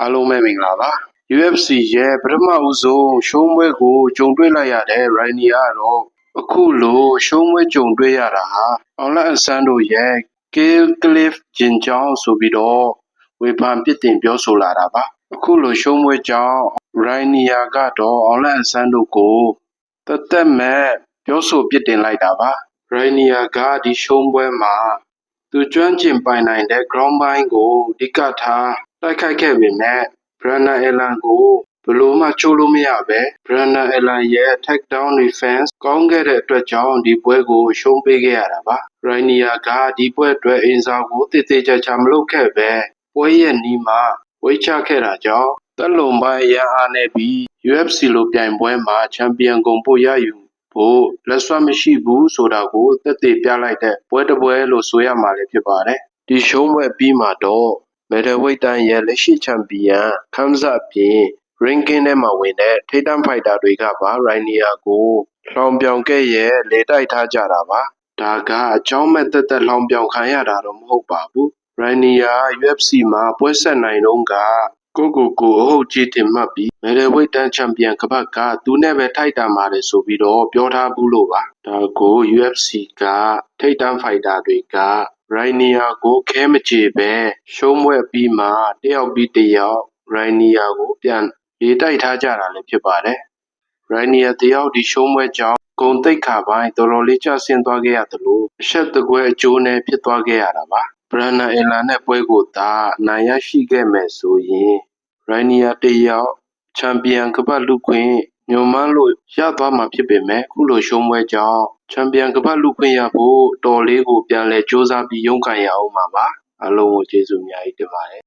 အားလုံးပဲမင်္ဂလာပါ UFC ရဲ့ပထမဦးဆုံးရှုံးပွဲကိုကြုံတွေ့လိုက်ရတဲ့ Rainier ကတော့အခုလိုရှုံးပွဲကြုံတွေ့ရတာဟာအောင်လအဆန်းတို့ရဲ့ Kill Cliff ဂျင်ကြောင်းဆိုပြီးတော့ဝေဖန်ပြစ်တင်ပြောဆိုလာတာပါအခုလိုရှုံးပွဲကြောင့် Rainier ကတော့အောင်လအဆန်းတို့ကိုတသက်မဲ့ပြောဆိုပြစ်တင်လိုက်တာပါ Rainier ကဒီရှုံးပွဲမှာသူကျွမ်းကျင်ပိုင်နိုင်တဲ့ ground ပိုင်းကိုအဓိကထား တိုက်ခိုက်ခဲ့ပေမဲ့ Brandon Allen ကိုဘယ်လိုမှချိုးလို့မရပဲ Brandon Allen ရဲ့ takedown defense ကောင်းခဲ့တဲ့အတွက်ကြောင့်ဒီပွဲကိုရှုံးပေးခဲ့ရတာပါ Rainier ကဒီပွဲအတွက်အင်စာကိုတည်တည်ချာချာမလုပ်ခဲ့ပဲပွဲရဲ့နီးမှာဝိတ်ချခဲ့တာကြောင့်တက်လုံပိုင်းအရန်အားနေပြီး UFC လိုပြိုင်ပွဲမှာချန်ပီယံဂုဏ်ပိုရယူဖို့လက်စွမ်းမရှိဘူးဆိုတာကိုသက်သေပြလိုက်တဲ့ပွဲတစ်ပွဲလို့ဆိုရမှာလည်းဖြစ်ပါတယ်ဒီရှုံးပွဲအပြီးမှာတော့ Middleweight တိုင်းရဲ့ လက်ရှိချန်ပီယံခမ်းစအပြင် ranking ထဲမှာဝင်တဲ့ ထိပ်တန်းဖိုက်တာတွေကပါ Rainier ကို လှောင်ပြောင်ခဲ့ရဲ့ လေတိုက်ထားကြတာပါ ဒါက အကြောင်းမဲ့သက်သက် လှောင်ပြောင်ခံရတာတော့ မဟုတ်ပါဘူး Rainier UFC မှာ ပွဲဆက်နိုင်တော့ကကိုကိုကို အဟုတ်ကြီးတင်မှတ်ပြီး Middleweight တန်း ချန်ပီယံကပတ်ကသူနဲ့ပဲထိုက်တန်ပါတယ်ဆိုပြီးတော့ ပြောထားဘူးလို့ပါ ဒါကို UFC က ထိပ်တန်းဖိုက်တာတွေက Rainier ကိုခဲမကြေပဲရှုံးပွဲအပြီးမှာတယောက်ပြီးတယောက် Rainier ကိုပြန်ရေးတိုက်ထားကြတာလည်းဖြစ်ပါတယ် Rainier တယောက်ဒီရှုံးပွဲကြောင့်ဂုံတိတ်ခါပိုင်းတော်တော်လေးကျဆင်းသွားခဲ့ရသလိုအဆက်တကွဲအကျိုးနဲ့ဖြစ်သွားခဲ့ရတာပါ Brandon Allen နဲ့ပွဲကိုသာအနိုင်ရရှိခဲ့မယ်ဆိုရင် Rainier တယောက်ချန်ပီယံကပတ်လူခွင့် ညွန်မှန်းလို့ရသွားမှာဖြစ်ပေမဲ့ခုလိုရှုံးပွဲကြောင့် ချန်ပီယံကပတ်လူခွင့်ရဖို့တော်လေးကို ပြန်လဲစ조사ပြီး ရုန်းကန်ရအောင်ပါပါ အားလုံးကို ကျေးဇူးအများကြီးတင်ပါတယ်